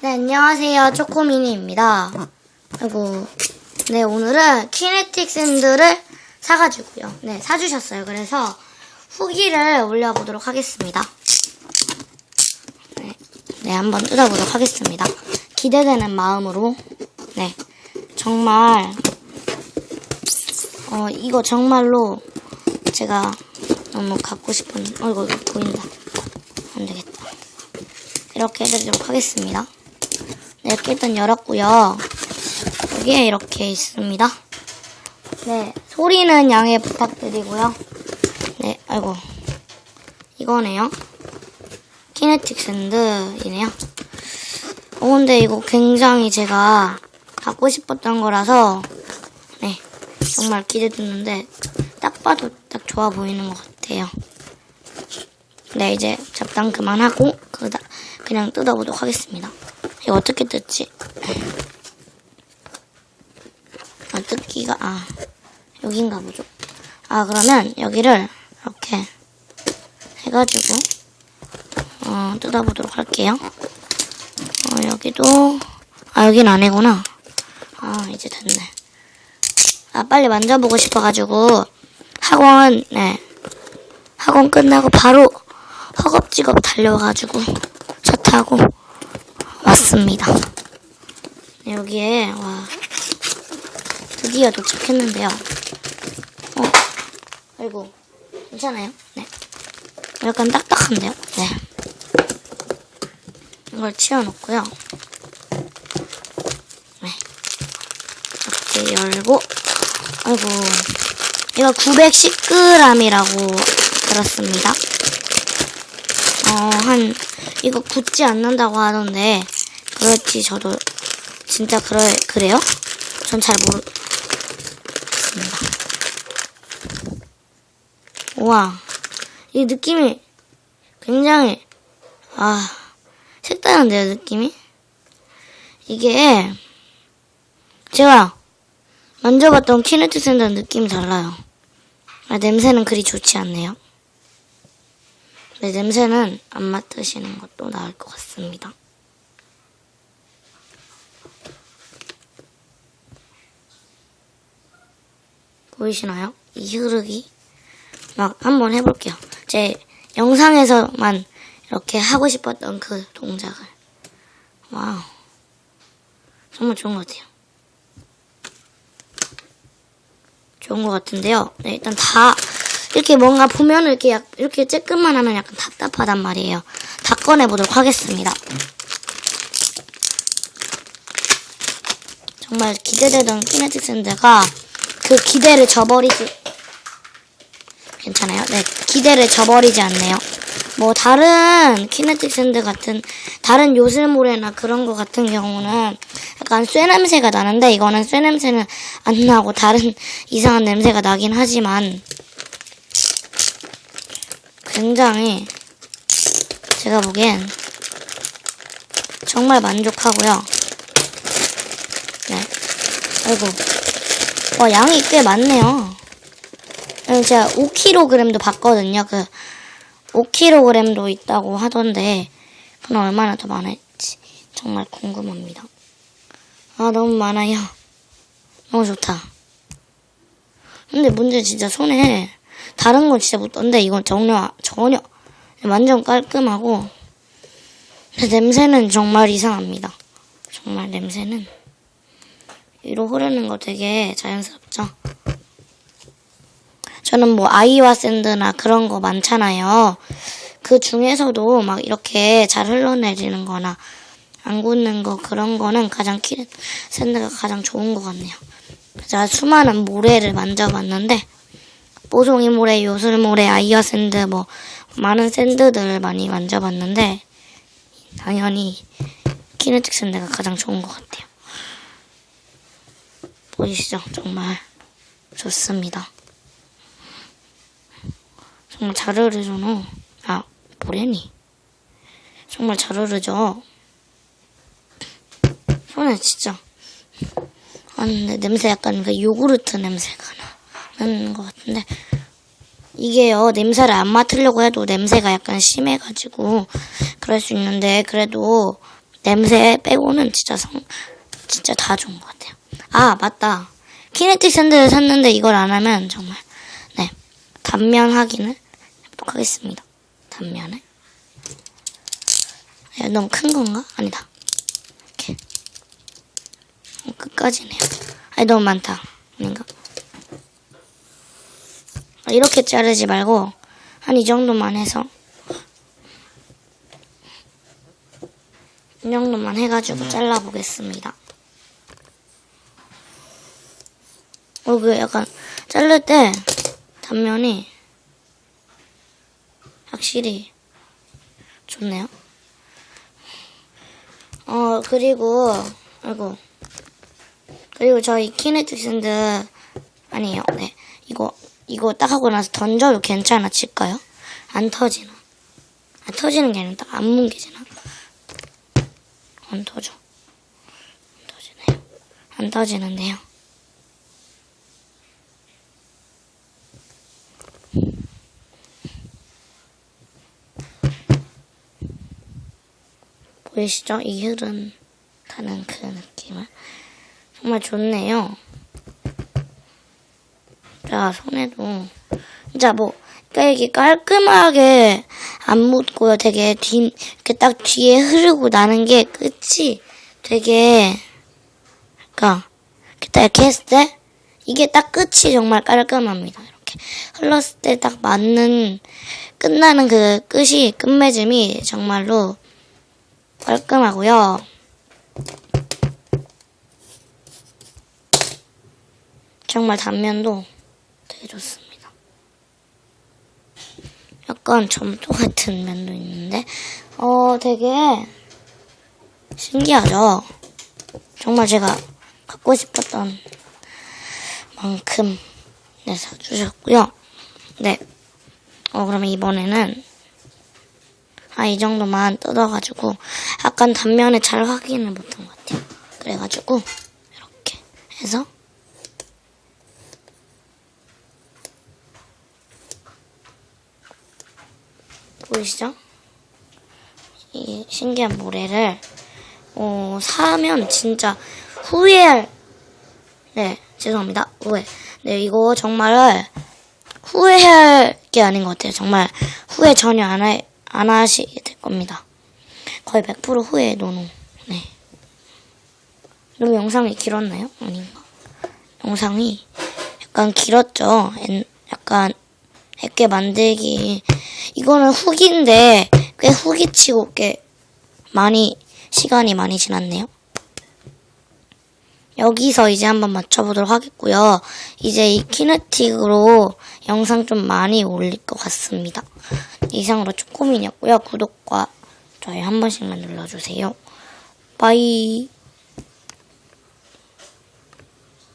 네, 안녕하세요. 초코미니입니다. 아이고, 네, 오늘은 키네틱 샌드를 사가지고요. 네, 사주셨어요. 그래서 후기를 올려보도록 하겠습니다. 네, 네, 한번 뜯어보도록 하겠습니다. 기대되는 마음으로, 네, 정말, 어, 이거 정말로 제가 너무 갖고 싶은, 어이구, 이거 보인다. 안 되겠다. 이렇게 해드리도록 하겠습니다. 네, 일단 열었고요. 여기에 이렇게 있습니다. 네, 소리는 양해 부탁드리고요. 네, 아이고. 이거네요. 키네틱 샌드이네요. 어, 근데 이거 굉장히 제가 갖고 싶었던 거라서, 네, 정말 기대됐는데, 딱 봐도 딱 좋아 보이는 것 같아요. 네, 이제 잡담 그만하고, 그다, 그냥 뜯어보도록 하겠습니다. 이거 어떻게 뜯지? 아, 뜯기가, 아, 여긴가 보죠. 아, 그러면 여기를 이렇게 해가지고, 어, 뜯어보도록 할게요. 어, 여기도, 아, 여긴 아니구나. 아, 이제 됐네. 아, 빨리 만져보고 싶어가지고, 학원, 네. 학원 끝나고 바로 허겁지겁 달려와가지고, 차 타고 왔습니다. 네, 여기에, 와, 드디어 도착했는데요. 어, 아이고, 괜찮아요? 네. 약간 딱딱한데요? 네. 이걸 치워놓고요. 네. 이렇게 열고, 아이고, 이거 910g이라고 들었습니다. 어, 한, 이거 굳지 않는다고 하던데, 그렇지, 저도, 진짜 그래, 그래요? 전 잘 모르, 겠습니다 우와, 이 느낌이 굉장히, 아, 색다른데요, 느낌이? 이게, 제가 만져봤던 키네트 샌드랑 느낌이 달라요. 아, 냄새는 그리 좋지 않네요. 네, 냄새는 안 맡으시는 것도 나을 것 같습니다. 보이시나요? 이 흐르기? 막 한번 해볼게요. 제 영상에서만 이렇게 하고 싶었던 그 동작을. 와우. 정말 좋은 것 같아요. 좋은 것 같은데요. 네, 일단 다 이렇게 뭔가 보면 이렇게 약, 이렇게 쬐끔만 하면 약간 답답하단 말이에요. 다 꺼내 보도록 하겠습니다. 정말 기대되던 키네틱 샌드가 그 기대를 저버리지 괜찮아요? 네, 기대를 저버리지 않네요. 뭐 다른 키네틱 샌드 같은 다른 요술모래나 그런 거 같은 경우는 약간 쇠 냄새가 나는데 이거는 쇠 냄새는 안 나고 다른 이상한 냄새가 나긴 하지만 굉장히 제가 보기엔 정말 만족하고요. 네. 아이고. 와, 양이 꽤 많네요. 음, 제가 5kg도 봤거든요. 그 5kg도 있다고 하던데 그건 얼마나 더 많을지 정말 궁금합니다. 아 너무 많아요. 너무 좋다. 근데 문제 진짜 손에 다른 건 진짜 묻던데 이건 전혀 전혀 완전 깔끔하고 냄새는 정말 이상합니다. 정말 냄새는 위로 흐르는 거 되게 자연스럽죠. 저는 뭐 아이와 샌드나 그런 거 많잖아요. 그 중에서도 막 이렇게 잘 흘러내리는 거나 안 굳는 거 그런 거는 가장 키 샌드가 가장 좋은 것 같네요. 제가 수많은 모래를 만져봤는데 뽀송이 모래, 요술 모래, 아이와 샌드 뭐 많은 샌드들을 많이 만져봤는데 당연히 키네틱 샌드가 가장 좋은 것 같아요. 보이시죠? 정말 좋습니다. 정말 잘 흐르죠, 너. 아, 뭐래니? 정말 잘 흐르죠? 손에 진짜. 아, 근데 냄새 약간 그 요구르트 냄새가 나는 것 같은데. 이게요, 냄새를 안 맡으려고 해도 냄새가 약간 심해가지고, 그럴 수 있는데, 그래도 냄새 빼고는 진짜 성, 진짜 다 좋은 것 같아요. 아, 맞다. 키네틱 샌드를 샀는데 이걸 안 하면 정말, 네. 단면 확인을 해보도록 하겠습니다. 단면을. 야, 너무 큰 건가? 아니다. 이렇게. 어, 끝까지네요. 아니, 너무 많다. 아닌가? 아, 이렇게 자르지 말고, 한 이 정도만 해서, 이 정도만 해가지고 잘라보겠습니다. 어, 그 약간, 자를 때, 단면이, 확실히, 좋네요. 어, 그리고, 아이고. 그리고 저희 키네틱 샌드, 아니에요. 네. 이거, 이거 딱 하고 나서 던져도 괜찮아, 칠까요? 안 터지나? 안 터지는 게 아니라 딱 안 뭉개지나? 안 터져. 안 터지네요. 안 터지는데요. 보이시죠? 이 흐름 타는 그 느낌을. 정말 좋네요. 자, 손에도. 진짜 뭐, 그러니까 이게 깔끔하게 안 묻고요. 되게 뒤, 이렇게 딱 뒤에 흐르고 나는 게 끝이 되게, 그러니까, 딱 이렇게 했을 때, 이게 딱 끝이 정말 깔끔합니다. 이렇게 흘렀을 때 딱 맞는, 끝나는 그 끝이, 끝맺음이 정말로 깔끔하고요. 정말 단면도 되게 좋습니다. 약간 점토 같은 면도 있는데, 어, 되게 신기하죠? 정말 제가 갖고 싶었던 만큼 네, 사주셨고요. 네. 어, 그러면 이번에는 아, 이 정도만 뜯어가지고 약간 단면에 잘 확인을 못한 것 같아요. 그래가지고 이렇게 해서 보이시죠? 이 신기한 모래를 어, 사면 진짜 후회할 네 죄송합니다 후회 네 이거 정말 후회할 게 아닌 것 같아요 정말 후회 전혀 안, 하, 안 하시게 될 겁니다. 거의 100% 후회 노노. 네. 너무 영상이 길었나요? 아닌가? 영상이 약간 길었죠. 옛- 약간 액게 만들기. 이거는 후기인데 꽤 후기치고 꽤 많이 시간이 많이 지났네요. 여기서 이제 한번 맞춰보도록 하겠고요. 이제 이 키네틱으로 영상 좀 많이 올릴 것 같습니다. 이상으로 쪼꼬민이었고요. 구독과 좋아요 한 번씩만 눌러주세요. 바이.